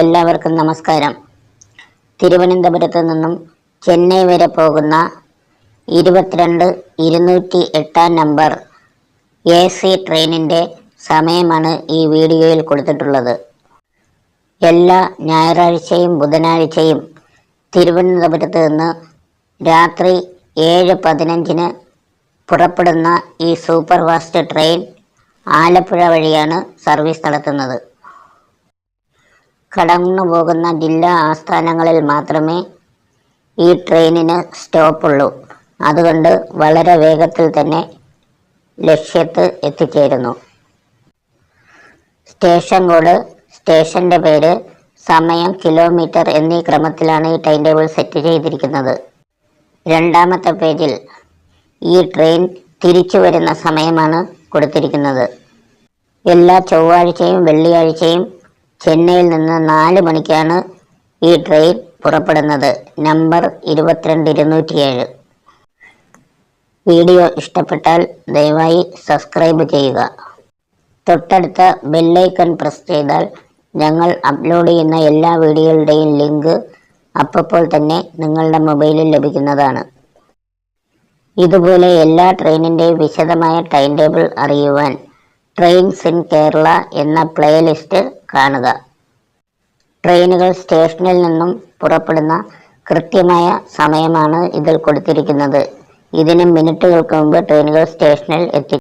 എല്ലാവർക്കും നമസ്കാരം. തിരുവനന്തപുരത്ത് നിന്നും ചെന്നൈ വരെ പോകുന്ന ഇരുപത്തിരണ്ട് ഇരുന്നൂറ്റി എട്ടാം നമ്പർ എ സി ട്രെയിനിന്റെ സമയമാണ് ഈ വീഡിയോയിൽ കൊടുത്തിട്ടുള്ളത്. എല്ലാ ഞായറാഴ്ചയും ബുധനാഴ്ചയും തിരുവനന്തപുരത്ത് നിന്ന് രാത്രി ഏഴ് പതിനഞ്ചിന് പുറപ്പെടുന്ന ഈ സൂപ്പർ ഫാസ്റ്റ് ട്രെയിൻ ആലപ്പുഴ വഴിയാണ് സർവീസ് നടത്തുന്നത്. കടന്നു പോകുന്ന ജില്ലാ ആസ്ഥാനങ്ങളിൽ മാത്രമേ ഈ ട്രെയിനിന് സ്റ്റോപ്പുള്ളൂ. അതുകൊണ്ട് വളരെ വേഗത്തിൽ തന്നെ ലക്ഷ്യത്ത് എത്തിച്ചേരുന്നു. സ്റ്റേഷൻ കോഡ് സ്റ്റേഷന്റെ പേര് സമയം കിലോമീറ്റർ എന്നീ ക്രമത്തിലാണ് ഈ ടൈം ടേബിൾ സെറ്റ് ചെയ്തിരിക്കുന്നത്. രണ്ടാമത്തെ പേജിൽ ഈ ട്രെയിൻ തിരിച്ചു വരുന്ന സമയമാണ് കൊടുത്തിരിക്കുന്നത്. എല്ലാ ചൊവ്വാഴ്ചയും വെള്ളിയാഴ്ചയും ചെന്നൈയിൽ നിന്ന് നാല് മണിക്കാണ് ഈ ട്രെയിൻ പുറപ്പെടുന്നത്. നമ്പർ ഇരുപത്തിരണ്ട് ഇരുന്നൂറ്റിയേഴ്. വീഡിയോ ഇഷ്ടപ്പെട്ടാൽ ദയവായി സബ്സ്ക്രൈബ് ചെയ്യുക. തൊട്ടടുത്ത ബെല്ലൈക്കൺ പ്രസ് ചെയ്താൽ ഞങ്ങൾ അപ്ലോഡ് ചെയ്യുന്ന എല്ലാ വീഡിയോകളുടെയും ലിങ്ക് അപ്പോൾ തന്നെ നിങ്ങളുടെ മൊബൈലിൽ ലഭിക്കുന്നതാണ്. ഇതുപോലെ എല്ലാ ട്രെയിനിന്റെയും വിശദമായ ടൈം ടേബിൾ അറിയുവാൻ ട്രെയിൻസ് ഇൻ കേരള എന്ന പ്ലേലിസ്റ്റ് കാണുക. ട്രെയിനുകൾ സ്റ്റേഷനിൽ നിന്നും പുറപ്പെടുന്ന കൃത്യമായ സമയമാണ് ഇതിൽ കൊടുത്തിരിക്കുന്നത്. ഇതിന് മിനിറ്റുകൾക്ക് മുമ്പ് ട്രെയിനുകൾ സ്റ്റേഷനിൽ എത്തി